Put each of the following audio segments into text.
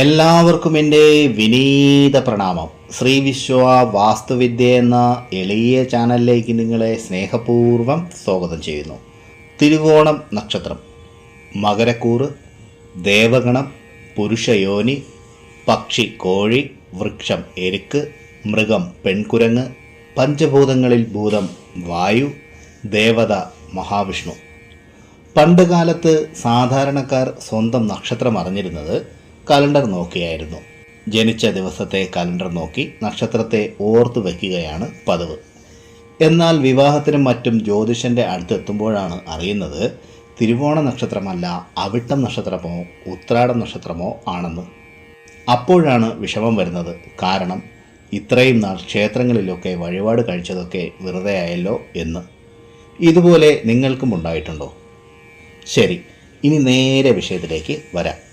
എല്ലാവർക്കും എന്റെ വിനീത പ്രണാമം. ശ്രീ വിശ്വ വാസ്തുവിദ്യ എന്ന എളിയ ചാനലിലേക്ക് നിങ്ങളെ സ്നേഹപൂർവം സ്വാഗതം ചെയ്യുന്നു. തിരുവോണം നക്ഷത്രം മകരക്കൂറ് ദേവഗണം പുരുഷയോനി പക്ഷി കോഴി വൃക്ഷം എരുക്ക് മൃഗം പെൺകുരങ്ങ് പഞ്ചഭൂതങ്ങളിൽ ഭൂതം വായു ദേവത മഹാവിഷ്ണു. പണ്ടുകാലത്ത് സാധാരണക്കാർ സ്വന്തം നക്ഷത്രം അറിഞ്ഞിരുന്നത് കലണ്ടർ നോക്കിയായിരുന്നു. ജനിച്ച ദിവസത്തെ കലണ്ടർ നോക്കി നക്ഷത്രത്തെ ഓർത്തു വയ്ക്കുകയാണ് പതിവ്. എന്നാൽ വിവാഹത്തിനും മറ്റും ജ്യോതിഷന്റെ അടുത്തെത്തുമ്പോഴാണ് അറിയുന്നത് തിരുവോണ നക്ഷത്രമല്ല അവിട്ടം നക്ഷത്രമോ ഉത്രാടം നക്ഷത്രമോ ആണെന്ന്. അപ്പോഴാണ് വിഷമം വരുന്നത്. കാരണം ഇത്രയും നാൾ ക്ഷേത്രങ്ങളിലൊക്കെ വഴിപാട് കഴിച്ചതൊക്കെ വെറുതെ ആയല്ലോ എന്ന്. ഇതുപോലെ നിങ്ങൾക്കും ഉണ്ടായിട്ടുണ്ടോ? ശരി ഇനി നേരെ വിഷയത്തിലേക്ക് വരാം.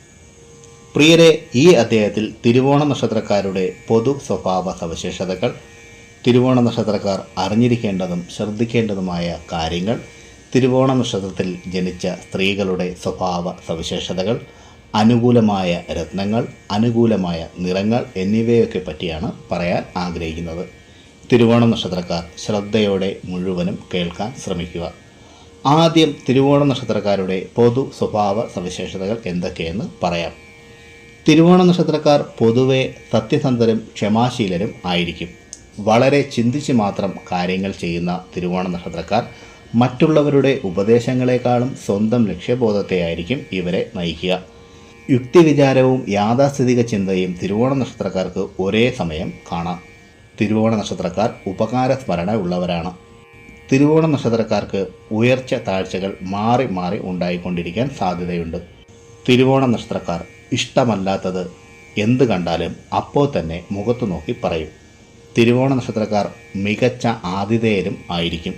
പ്രിയരെ ഈ അധ്യായത്തിൽ തിരുവോണ നക്ഷത്രക്കാരുടെ പൊതു സ്വഭാവ സവിശേഷതകൾ തിരുവോണ നക്ഷത്രക്കാർ അറിഞ്ഞിരിക്കേണ്ടതും ശ്രദ്ധിക്കേണ്ടതുമായ കാര്യങ്ങൾ തിരുവോണ നക്ഷത്രത്തിൽ ജനിച്ച സ്ത്രീകളുടെ സ്വഭാവ സവിശേഷതകൾ അനുകൂലമായ രത്നങ്ങൾ അനുകൂലമായ നിറങ്ങൾ എന്നിവയൊക്കെ പറ്റിയാണ് പറയാൻ ആഗ്രഹിക്കുന്നത്. തിരുവോണ നക്ഷത്രക്കാർ ശ്രദ്ധയോടെ മുഴുവനും കേൾക്കാൻ ശ്രമിക്കുക. ആദ്യം തിരുവോണ നക്ഷത്രക്കാരുടെ പൊതു സ്വഭാവ സവിശേഷതകൾ എന്തൊക്കെയെന്ന് പറയാം. തിരുവോണ നക്ഷത്രക്കാർ പൊതുവെ സത്യസന്ധരും ക്ഷമാശീലരും ആയിരിക്കും. വളരെ ചിന്തിച്ച് മാത്രം കാര്യങ്ങൾ ചെയ്യുന്ന തിരുവോണ നക്ഷത്രക്കാർ മറ്റുള്ളവരുടെ ഉപദേശങ്ങളെക്കാളും സ്വന്തം ലക്ഷ്യബോധത്തെയായിരിക്കും ഇവരെ നയിക്കുക. യുക്തിവിചാരവും യാഥാസ്ഥിതിക ചിന്തയും തിരുവോണ നക്ഷത്രക്കാർക്ക് ഒരേ സമയം കാണാം. തിരുവോണ നക്ഷത്രക്കാർ ഉപകാര സ്മരണ ഉള്ളവരാണ്. തിരുവോണ നക്ഷത്രക്കാർക്ക് ഉയർച്ച താഴ്ചകൾ മാറി മാറി ഉണ്ടായിക്കൊണ്ടിരിക്കാൻ സാധ്യതയുണ്ട്. തിരുവോണ നക്ഷത്രക്കാർ ഇഷ്ടമല്ലാത്തത് എന്ത് കണ്ടാലും അപ്പോൾ തന്നെ മുഖത്ത് നോക്കി പറയും. തിരുവോണ നക്ഷത്രക്കാർ മികച്ച ആതിഥേയരും ആയിരിക്കും.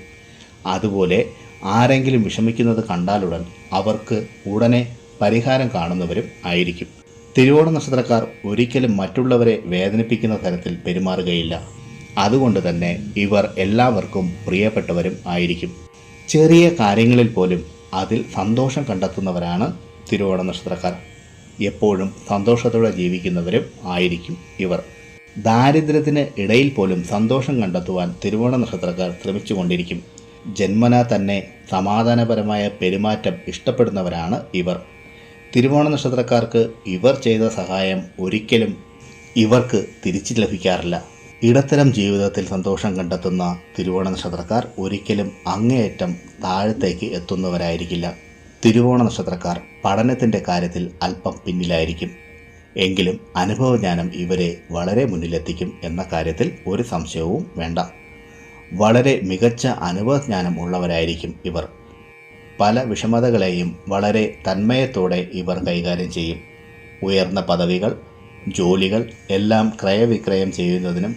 അതുപോലെ ആരെങ്കിലും വിഷമിക്കുന്നത് കണ്ടാലുടൻ അവർക്ക് ഉടനെ പരിഹാരം കാണുന്നവരും ആയിരിക്കും. തിരുവോണ നക്ഷത്രക്കാർ ഒരിക്കലും മറ്റുള്ളവരെ വേദനിപ്പിക്കുന്ന തരത്തിൽ പെരുമാറുകയില്ല. അതുകൊണ്ട് തന്നെ ഇവർ എല്ലാവർക്കും പ്രിയപ്പെട്ടവരും ആയിരിക്കും. ചെറിയ കാര്യങ്ങളിൽ പോലും അതിൽ സന്തോഷം കണ്ടെത്തുന്നവരാണ് തിരുവോണ നക്ഷത്രക്കാർ. എപ്പോഴും സന്തോഷത്തോടെ ജീവിക്കുന്നവരും ആയിരിക്കും ഇവർ. ദാരിദ്ര്യത്തിന് ഇടയിൽ പോലും സന്തോഷം കണ്ടെത്തുവാൻ തിരുവോണ നക്ഷത്രക്കാർ ശ്രമിച്ചുകൊണ്ടിരിക്കും. ജന്മന തന്നെ സമാധാനപരമായ പെരുമാറ്റം ഇഷ്ടപ്പെടുന്നവരാണ് ഇവർ. തിരുവോണ നക്ഷത്രക്കാർക്ക് ഇവർ ചെയ്ത സഹായം ഒരിക്കലും ഇവർക്ക് തിരിച്ചു ലഭിക്കാറില്ല. ഇടത്തരം ജീവിതത്തിൽ സന്തോഷം കണ്ടെത്തുന്ന തിരുവോണ നക്ഷത്രക്കാർ ഒരിക്കലും അങ്ങേയറ്റം താഴത്തേക്ക് എത്തുന്നവരായിരിക്കില്ല. തിരുവോണ നക്ഷത്രക്കാർ പഠനത്തിന്റെ കാര്യത്തിൽ അല്പം പിന്നിലായിരിക്കും. എങ്കിലും അനുഭവജ്ഞാനം ഇവരെ വളരെ മുന്നിലെത്തിക്കും എന്ന കാര്യത്തിൽ ഒരു സംശയവും വേണ്ട. വളരെ മികച്ച അനുഭവജ്ഞാനം ഉള്ളവരായിരിക്കും ഇവർ. പല വിഷമതകളെയും വളരെ തന്മയത്തോടെ ഇവർ കൈകാര്യം ചെയ്യും. ഉയർന്ന പദവികൾ ജോലികൾ എല്ലാം ക്രയവിക്രയം ചെയ്യുന്നതിനും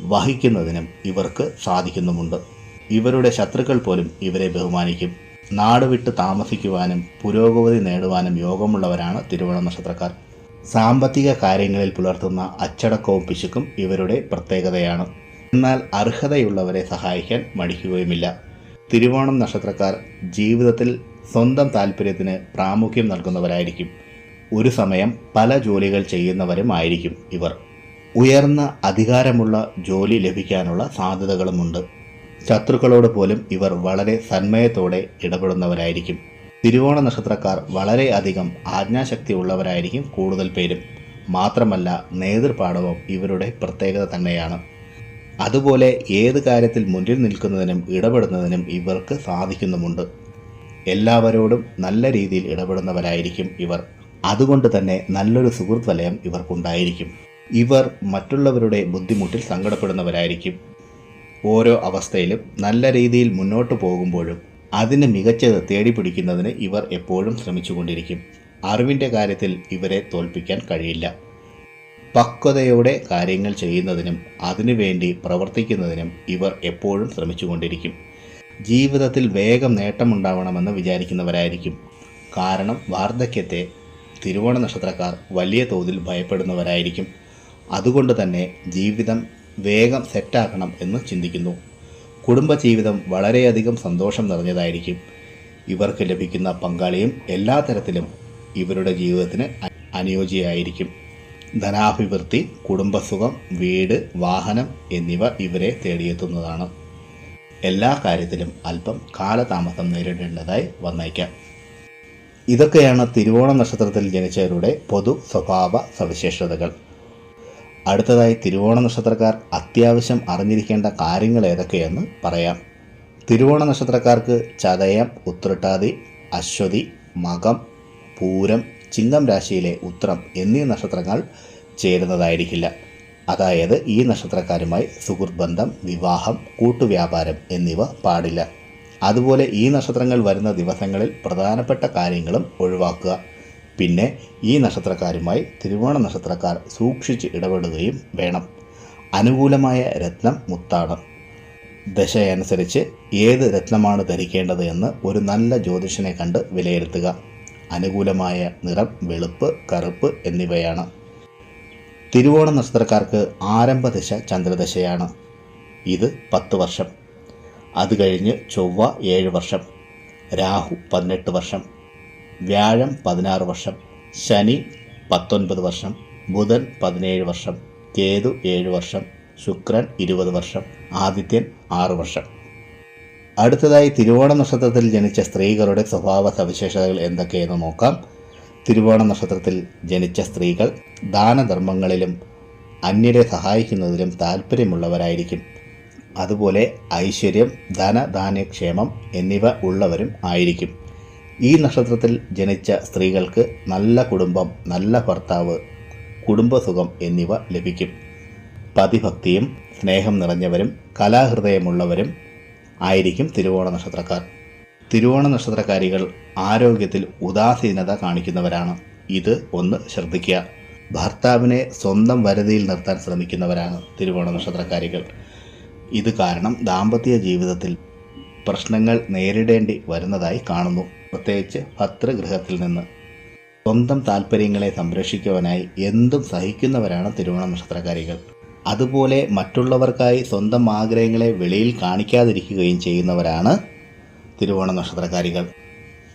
വഹിക്കുന്നതിനും ഇവർക്ക് സാധിക്കുന്നുമുണ്ട്. ഇവരുടെ ശത്രുക്കൾ പോലും ഇവരെ ബഹുമാനിക്കും. നാട് വിട്ട് താമസിക്കുവാനും പുരോഗതി നേടുവാനും യോഗമുള്ളവരാണ് തിരുവോണ നക്ഷത്രക്കാർ. സാമ്പത്തിക കാര്യങ്ങളിൽ പുലർത്തുന്ന അച്ചടക്കവും പിശുക്കും ഇവരുടെ പ്രത്യേകതയാണ്. എന്നാൽ അർഹതയുള്ളവരെ സഹായിക്കാൻ മടിക്കുകയുമില്ല. തിരുവോണം നക്ഷത്രക്കാർ ജീവിതത്തിൽ സ്വന്തം താല്പര്യത്തിന് പ്രാമുഖ്യം നൽകുന്നവരായിരിക്കും. ഒരു സമയം പല ജോലികൾ ചെയ്യുന്നവരും ആയിരിക്കും ഇവർ. ഉയർന്ന അധികാരമുള്ള ജോലി ലഭിക്കാനുള്ള സാധ്യതകളുമുണ്ട്. ശത്രുക്കളോട് പോലും ഇവർ വളരെ സന്മയത്തോടെ ഇടപെടുന്നവരായിരിക്കും. തിരുവോണ നക്ഷത്രക്കാർ വളരെയധികം ആജ്ഞാശക്തി ഉള്ളവരായിരിക്കും കൂടുതൽ പേരും. മാത്രമല്ല നേതൃപാഠവും ഇവരുടെ പ്രത്യേകത തന്നെയാണ്. അതുപോലെ ഏത് കാര്യത്തിൽ മുന്നിൽ നിൽക്കുന്നതിനും ഇടപെടുന്നതിനും ഇവർക്ക് സാധിക്കുന്നുമുണ്ട്. എല്ലാവരോടും നല്ല രീതിയിൽ ഇടപെടുന്നവരായിരിക്കും ഇവർ. അതുകൊണ്ട് തന്നെ നല്ലൊരു സുഹൃത്ത് വലയം ഇവർക്കുണ്ടായിരിക്കും. ഇവർ മറ്റുള്ളവരുടെ ബുദ്ധിമുട്ടിൽ സങ്കടപ്പെടുന്നവരായിരിക്കും. ഓരോ അവസ്ഥയിലും നല്ല രീതിയിൽ മുന്നോട്ട് പോകുമ്പോഴും അതിന് മികച്ചത് തേടിപ്പിടിക്കുന്നതിന് ഇവർ എപ്പോഴും ശ്രമിച്ചുകൊണ്ടിരിക്കും. അറിവിന്റെ കാര്യത്തിൽ ഇവരെ തോൽപ്പിക്കാൻ കഴിയില്ല. പക്വതയോടെ കാര്യങ്ങൾ ചെയ്യുന്നതിനും അതിനുവേണ്ടി പ്രവർത്തിക്കുന്നതിനും ഇവർ എപ്പോഴും ശ്രമിച്ചുകൊണ്ടിരിക്കും. ജീവിതത്തിൽ വേഗം നേട്ടമുണ്ടാവണമെന്ന് വിചാരിക്കുന്നവരായിരിക്കും. കാരണം വാർദ്ധക്യത്തെ തിരുവോണ നക്ഷത്രക്കാർ വലിയ തോതിൽ ഭയപ്പെടുന്നവരായിരിക്കും. അതുകൊണ്ട് തന്നെ ജീവിതം വേഗം സെറ്റാക്കണം എന്ന് ചിന്തിക്കുന്നു. കുടുംബജീവിതം വളരെയധികം സന്തോഷം നിറഞ്ഞതായിരിക്കും. ഇവർക്ക് ലഭിക്കുന്ന പങ്കാളിയും എല്ലാ തരത്തിലും ഇവരുടെ ജീവിതത്തിന് അനുയോജ്യമായിരിക്കും ധനാഭിവൃദ്ധി കുടുംബസുഖം വീട് വാഹനം എന്നിവ ഇവരെ തേടിയെത്തുന്നതാണ്. എല്ലാ കാര്യത്തിലും അല്പം കാലതാമസം നേരിടേണ്ടതായി വന്നേക്കാം. ഇതൊക്കെയാണ് തിരുവോണ നക്ഷത്രത്തിൽ ജനിച്ചവരുടെ പൊതു സ്വഭാവ സവിശേഷതകൾ. അടുത്തതായി തിരുവോണ നക്ഷത്രക്കാർ അത്യാവശ്യം അറിഞ്ഞിരിക്കേണ്ട കാര്യങ്ങൾ ഏതൊക്കെയെന്ന് പറയാം. തിരുവോണ നക്ഷത്രക്കാർക്ക് ചതയം ഉത്രട്ടാതി അശ്വതി മകം പൂരം ചിങ്ങം രാശിയിലെ ഉത്രം എന്നീ നക്ഷത്രങ്ങൾ ചേരുന്നതായിരിക്കില്ല. അതായത് ഈ നക്ഷത്രക്കാരുമായി സുഹൃത്ത് ബന്ധം വിവാഹം കൂട്ടുവ്യാപാരം എന്നിവ പാടില്ല. അതുപോലെ ഈ നക്ഷത്രങ്ങൾ വരുന്ന ദിവസങ്ങളിൽ പ്രധാനപ്പെട്ട കാര്യങ്ങളും ഒഴിവാക്കുക. പിന്നെ ഈ നക്ഷത്രക്കാരുമായി തിരുവോണ നക്ഷത്രക്കാർ സൂക്ഷിച്ച് ഇടപെടുകയും വേണം. അനുകൂലമായ രത്നം മുത്താണ് ദശയനുസരിച്ച് ഏത് രത്നമാണ് ധരിക്കേണ്ടത് എന്ന് ഒരു നല്ല ജ്യോതിഷനെ കണ്ട് വിലയിരുത്തുക. അനുകൂലമായ നിറം വെളുപ്പ് കറുപ്പ് എന്നിവയാണ്. തിരുവോണ നക്ഷത്രക്കാർക്ക് ആരംഭദശ ചന്ദ്രദശയാണ്. ഇത് പത്ത് വർഷം. അത് കഴിഞ്ഞ് ചൊവ്വ ഏഴ് വർഷം. രാഹു പതിനെട്ട് വർഷം. വ്യാഴം പതിനാറ് വർഷം ശനി പത്തൊൻപത് വർഷം ബുധൻ പതിനേഴ് വർഷം കേതു ഏഴ് വർഷം ശുക്രൻ ഇരുപത് വർഷം ആദിത്യൻ ആറ് വർഷം. അടുത്തതായി തിരുവോണ നക്ഷത്രത്തിൽ ജനിച്ച സ്ത്രീകളുടെ സ്വഭാവ സവിശേഷതകൾ എന്തൊക്കെയെന്ന് നോക്കാം. തിരുവോണ നക്ഷത്രത്തിൽ ജനിച്ച സ്ത്രീകൾ ദാനധർമ്മങ്ങളിലും അന്യരെ സഹായിക്കുന്നതിലും താല്പര്യമുള്ളവരായിരിക്കും. അതുപോലെ ഐശ്വര്യം ധനധാന്യക്ഷേമം എന്നിവ ഉള്ളവരും ആയിരിക്കും. ഈ നക്ഷത്രത്തിൽ ജനിച്ച സ്ത്രീകൾക്ക് നല്ല കുടുംബം നല്ല ഭർത്താവ് കുടുംബസുഖം എന്നിവ ലഭിക്കും. പതിഭക്തിയും സ്നേഹം നിറഞ്ഞവരും കലാഹൃദയമുള്ളവരും ആയിരിക്കും തിരുവോണ നക്ഷത്രക്കാർ. തിരുവോണ നക്ഷത്രക്കാരികൾ ആരോഗ്യത്തിൽ ഉദാസീനത കാണിക്കുന്നവരാണ്. ഇത് ഒന്ന് ശ്രദ്ധിക്കുക. ഭർത്താവിനെ സ്വന്തം വരുതിയിൽ നിർത്താൻ ശ്രമിക്കുന്നവരാണ് തിരുവോണ നക്ഷത്രക്കാരികൾ. ഇത് കാരണം ദാമ്പത്യ ജീവിതത്തിൽ പ്രശ്നങ്ങൾ നേരിടേണ്ടി വരുന്നതായി കാണുന്നു. പ്രത്യേകിച്ച് ഭദ്രഗൃഹത്തിൽ നിന്ന്. സ്വന്തം താല്പര്യങ്ങളെ സംരക്ഷിക്കുവാനായി എന്തും സഹിക്കുന്നവരാണ് തിരുവോണ നക്ഷത്രകാരികൾ അതുപോലെ മറ്റുള്ളവർക്കായി സ്വന്തം ആഗ്രഹങ്ങളെ വെളിയിൽ കാണിക്കാതിരിക്കുകയും ചെയ്യുന്നവരാണ് തിരുവോണ നക്ഷത്രകാരികൾ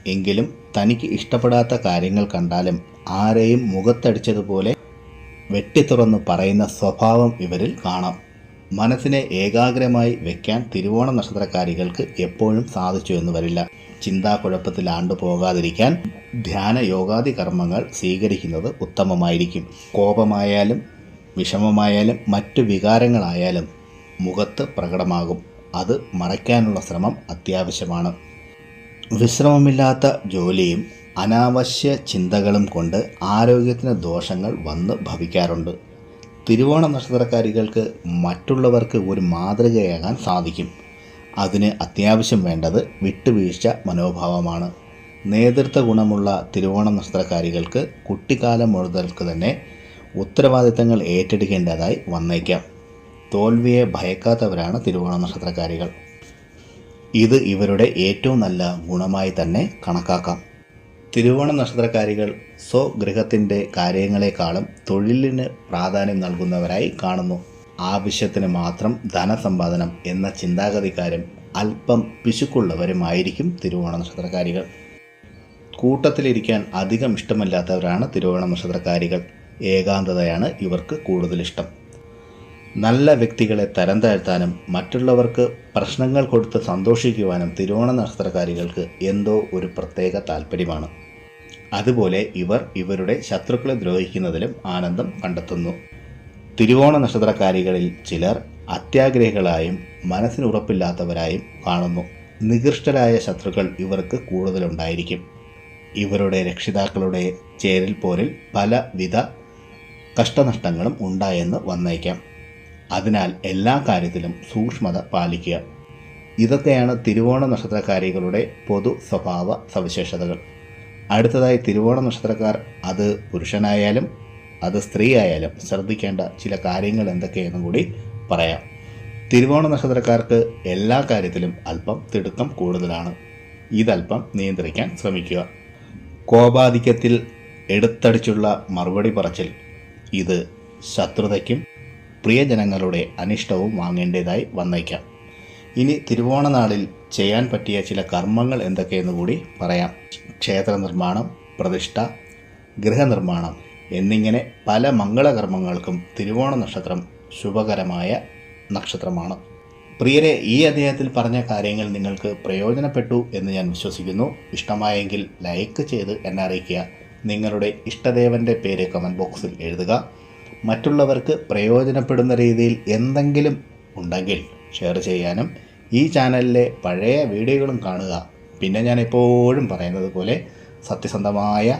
എങ്കിലും തനിക്ക് ഇഷ്ടപ്പെടാത്ത കാര്യങ്ങൾ കണ്ടാലും ആരെയും മുഖത്തടിച്ചതുപോലെ വെട്ടിത്തുറന്ന് പറയുന്ന സ്വഭാവം ഇവരിൽ കാണാം. മനസ്സിനെ ഏകാഗ്രമായി വെക്കാൻ തിരുവോണ നക്ഷത്രക്കാരികൾക്ക് എപ്പോഴും സാധിച്ചു എന്ന് വരില്ല. ചിന്താക്കുഴപ്പത്തിൽ പോകാതിരിക്കാൻ ധ്യാന യോഗാദി കർമ്മങ്ങൾ സ്വീകരിക്കുന്നത് ഉത്തമമായിരിക്കും. കോപമായാലും വിഷമമായാലും മറ്റു വികാരങ്ങളായാലും മുഖത്ത് പ്രകടമാകും. അത് മറയ്ക്കാനുള്ള ശ്രമം അത്യാവശ്യമാണ്. വിശ്രമമില്ലാത്ത ജോലിയും അനാവശ്യ ചിന്തകളും കൊണ്ട് ആരോഗ്യത്തിന് ദോഷങ്ങൾ വന്ന് ഭവിക്കാറുണ്ട്. തിരുവോണ നക്ഷത്രക്കാരികൾക്ക് മറ്റുള്ളവർക്ക് ഒരു മാതൃകയാകാൻ സാധിക്കും. അതിന് അത്യാവശ്യം വേണ്ടത് വിട്ടുവീഴ്ച മനോഭാവമാണ്. നേതൃത്വ ഗുണമുള്ള തിരുവോണ നക്ഷത്രക്കാരികൾക്ക് കുട്ടിക്കാലം മുതൽക്ക് തന്നെ ഉത്തരവാദിത്തങ്ങൾ ഏറ്റെടുക്കേണ്ടതായി വന്നേക്കാം. തോൽവിയെ ഭയക്കാത്തവരാണ് തിരുവോണ നക്ഷത്രക്കാരികൾ. ഇത് ഇവരുടെ ഏറ്റവും നല്ല ഗുണമായി തന്നെ കണക്കാക്കാം. തിരുവോണ നക്ഷത്രക്കാരികൾ സ്വഗൃഹത്തിന്റെ കാര്യങ്ങളെക്കാളും തൊഴിലിന് പ്രാധാന്യം നൽകുന്നവരായി കാണുന്നു. ആവശ്യത്തിന് മാത്രം ധനസമ്പാദനം എന്ന ചിന്താഗതിക്കാരും അല്പം പിശുക്കുള്ളവരുമായിരിക്കും തിരുവോണ നക്ഷത്രക്കാരികൾ. കൂട്ടത്തിലിരിക്കാൻ അധികം ഇഷ്ടമല്ലാത്തവരാണ് തിരുവോണ നക്ഷത്രക്കാരികൾ. ഏകാന്തതയാണ് ഇവർക്ക് കൂടുതൽ ഇഷ്ടം നല്ല വ്യക്തികളെ തരം താഴ്ത്താനും മറ്റുള്ളവർക്ക് പ്രശ്നങ്ങൾ കൊടുത്ത് സന്തോഷിക്കുവാനും തിരുവോണ നക്ഷത്രക്കാരികൾക്ക് എന്തോ ഒരു പ്രത്യേക താല്പര്യമാണ് അതുപോലെ ഇവർ ഇവരുടെ ശത്രുക്കളെ ദ്രോഹിക്കുന്നതിലും ആനന്ദം കണ്ടെത്തുന്നു. തിരുവോണ നക്ഷത്രക്കാരികളിൽ ചിലർ അത്യാഗ്രഹികളായും മനസ്സിന് ഉറപ്പില്ലാത്തവരായും കാണുന്നു. നികൃഷ്ടരായ ശത്രുക്കൾ ഇവർക്ക് കൂടുതലുണ്ടായിരിക്കും. ഇവരുടെ രക്ഷിതാക്കളുടെ ചേരിൽ പോരിൽ പലവിധ കഷ്ടനഷ്ടങ്ങളും ഉണ്ടായെന്ന് വന്നേക്കാം. അതിനാൽ എല്ലാ കാര്യത്തിലും സൂക്ഷ്മത പാലിക്കുക. ഇതൊക്കെയാണ് തിരുവോണ നക്ഷത്രക്കാരികളുടെ പൊതു സ്വഭാവ സവിശേഷതകൾ. അടുത്തതായി തിരുവോണ നക്ഷത്രക്കാർ അത് പുരുഷനായാലും അത് സ്ത്രീ ആയാലും ശ്രദ്ധിക്കേണ്ട ചില കാര്യങ്ങൾ എന്തൊക്കെയെന്നും കൂടി പറയാം. തിരുവോണ നക്ഷത്രക്കാർക്ക് എല്ലാ കാര്യത്തിലും അല്പം തിടുക്കം കൂടുതലാണ്. ഇതല്പം നിയന്ത്രിക്കാൻ ശ്രമിക്കുക. കോപാധിക്യത്തിൽ എടുത്തടിച്ചുള്ള മറുപടി പറച്ചിൽ. ഇത് ശത്രുതയ്ക്കും പ്രിയജനങ്ങളുടെ അനിഷ്ടവും വാങ്ങേണ്ടതായി വന്നേക്കാം. ഇനി തിരുവോണ നാളിൽ ചെയ്യാൻ പറ്റിയ ചില കർമ്മങ്ങൾ എന്തൊക്കെയെന്ന് കൂടി പറയാം. ക്ഷേത്ര നിർമ്മാണം പ്രതിഷ്ഠ ഗൃഹനിർമ്മാണം എന്നിങ്ങനെ പല മംഗളകർമ്മങ്ങൾക്കും തിരുവോണ നക്ഷത്രം ശുഭകരമായ നക്ഷത്രമാണ്. പ്രിയരെ ഈ അദ്ദേഹത്തിൽ പറഞ്ഞ കാര്യങ്ങൾ നിങ്ങൾക്ക് പ്രയോജനപ്പെട്ടു എന്ന് ഞാൻ വിശ്വസിക്കുന്നു. ഇഷ്ടമായെങ്കിൽ ലൈക്ക് ചെയ്ത് എന്നെ അറിയിക്കുക. നിങ്ങളുടെ ഇഷ്ടദേവന്റെ പേര് കമന്റ് ബോക്സിൽ എഴുതുക. മറ്റുള്ളവർക്ക് പ്രയോജനപ്പെടുന്ന രീതിയിൽ എന്തെങ്കിലും ഉണ്ടെങ്കിൽ ഷെയർ ചെയ്യാനും ഈ ചാനലിലെ പഴയ വീഡിയോകളും കാണുക. പിന്നെ ഞാൻ എപ്പോഴും പറയുന്നത് പോലെ സത്യസന്ധമായ